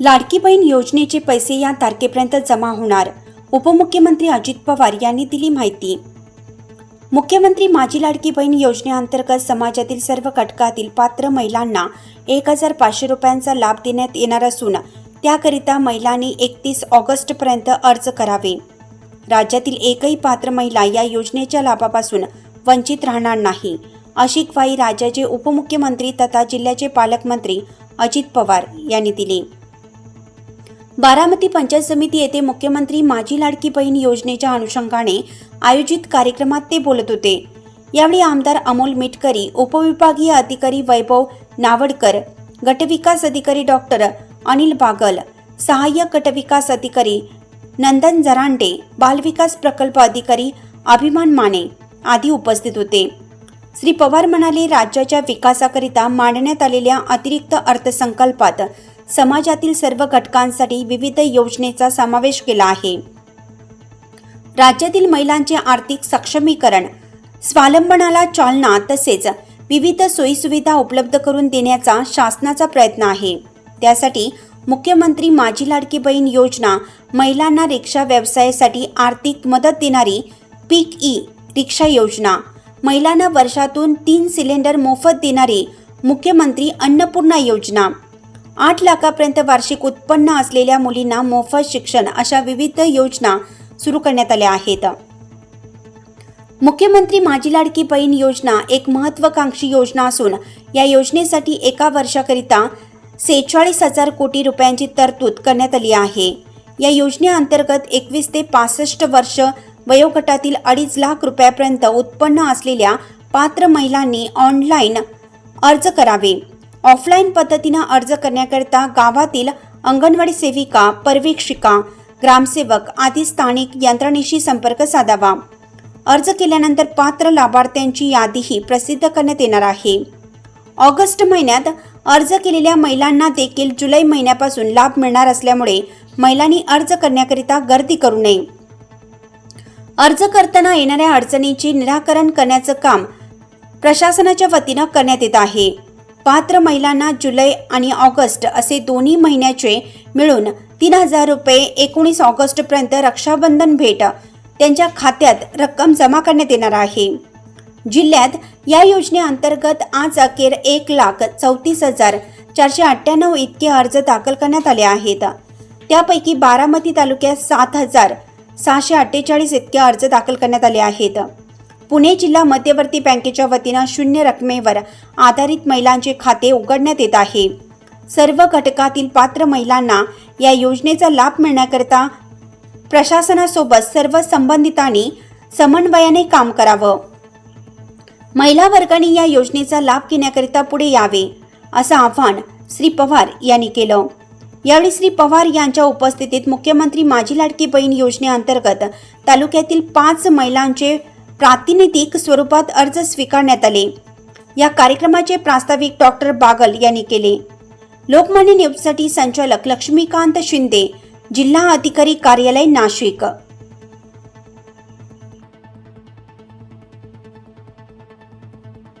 लाडकी बहीण योजनेचे पैसे या तारखेपर्यंत जमा होणार. उपमुख्यमंत्री अजित पवार यांनी दिली माहिती. मुख्यमंत्री माझी लाडकी बहीण योजनेअंतर्गत समाजातील सर्व घटकातील पात्र महिलांना एक हजार पाचशे रुपयांचा लाभ देण्यात येणार असून त्याकरिता महिलांनी एकतीस ऑगस्टपर्यंत अर्ज करावे. राज्यातील एकही पात्र महिला या योजनेच्या लाभापासून वंचित राहणार नाही अशी ग्वाही राज्याचे उपमुख्यमंत्री तथा जिल्ह्याचे पालकमंत्री अजित पवार यांनी दिली. बारामती पंचायत समिती येथे मुख्यमंत्री माझी लाडकी बहीण योजनेच्या अनुषंगाने आयोजित कार्यक्रमात ते बोलत होते. यावेळी आमदार अमोल मिटकरी उपविभागीय अधिकारी वैभव नावडकर गटविकास अधिकारी डॉक्टर अनिल बागल सहाय्यक गटविकास अधिकारी नंदन जरांडे बालविकास प्रकल्प अधिकारी अभिमान माने आदी उपस्थित होते. श्री पवार म्हणाले राज्याच्या विकासाकरिता मांडण्यात आलेल्या अतिरिक्त अर्थसंकल्पात समाजातील सर्व घटकांसाठी विविध योजनेचा समावेश केला आहे. राज्यातील महिलांचे आर्थिक सक्षमीकरण स्वावलंबनाला चालना तसेच विविध सोयीसुविधा उपलब्ध करून देण्याचा शासनाचा प्रयत्न आहे. त्यासाठी मुख्यमंत्री माझी लाडकी बहीण योजना महिलांना रिक्षा व्यवसायासाठी आर्थिक मदत देणारी पीक ई रिक्षा योजना महिलांना वर्षातून तीन सिलेंडर मोफत देणारी मुख्यमंत्री अन्नपूर्णा योजना आठ लाखापर्यंत वार्षिक उत्पन्न असलेल्या मुलींना मोफत शिक्षण अशा विविध योजना सुरू करण्यात आल्या आहेत. मुख्यमंत्री माझी लाडकी बहीण योजना एक महत्वाकांक्षी योजना असून या योजनेसाठी एका वर्षाकरिता सेहेचाळीस हजार कोटी रुपयांची तरतूद करण्यात आली आहे. या योजनेअंतर्गत एकवीस ते पासष्ट वर्ष वयोगटातील अडीच लाख रुपयापर्यंत उत्पन्न असलेल्या पात्र महिलांनी ऑनलाईन अर्ज करावे. ऑफलाईन पद्धतीनं अर्ज करण्याकरिता गावातील अंगणवाडी सेविका पर्यवेक्षिका ग्रामसेवक आदी स्थानिक यंत्रणेशी संपर्क साधावा. अर्ज केल्यानंतर पात्र लाभार्थ्यांची यादीही प्रसिद्ध करण्यात येणार आहे. ऑगस्ट महिन्यात अर्ज केलेल्या महिलांना देखील जुलै महिन्यापासून लाभ मिळणार असल्यामुळे महिलांनी अर्ज करण्याकरिता गर्दी करू नये. अर्ज करताना येणाऱ्या अडचणींचे निराकरण करण्याचं काम प्रशासनाच्या वतीनं करण्यात येत आहे. पात्र महिलांना जुलै आणि ऑगस्ट असे दोन्ही महिन्याचे मिळून तीन हजार रुपये एकोणीस ऑगस्टपर्यंत रक्षाबंधन भेट त्यांच्या खात्यात रक्कम जमा करण्यात येणार आहे. जिल्ह्यात या योजनेअंतर्गत आज अखेर एक लाख चौतीस हजार चारशे अठ्ठ्याण्णव इतके अर्ज दाखल करण्यात आले आहेत. त्यापैकी बारामती तालुक्यात सात हजार सहाशे अठ्ठेचाळीस इतके अर्ज दाखल करण्यात आले आहेत. पुणे जिल्हा मध्यवर्ती बँकेच्या वतीनं शून्य रकमेवर आधारित महिलांचे खाते उघडण्यात येत आहे. सर्व घटकातील पात्र महिलांना या योजनेचा लाभ मिळण्याकरिता प्रशासनासोबत सर्व संबंधितांनी समन्वयाने काम करावं. महिला वर्गाने या योजनेचा लाभ घेण्याकरिता पुढे यावे असं आव्हान श्री पवार यांनी केलं. यावेळी श्री पवार यांच्या उपस्थितीत मुख्यमंत्री माझी लाडकी बहीण योजनेअंतर्गत तालुक्यातील पाच महिलांचे प्रातिनिधिक स्वरूपात अर्ज स्वीकारण्यात आले. या कार्यक्रमाचे प्रास्ताविक डॉक्टर बागल यांनी केले. लोकमान्य न्यूजसाठी संचालक लक्ष्मीकांत शिंदे जिल्हा अधिकारी कार्यालय नाशिक.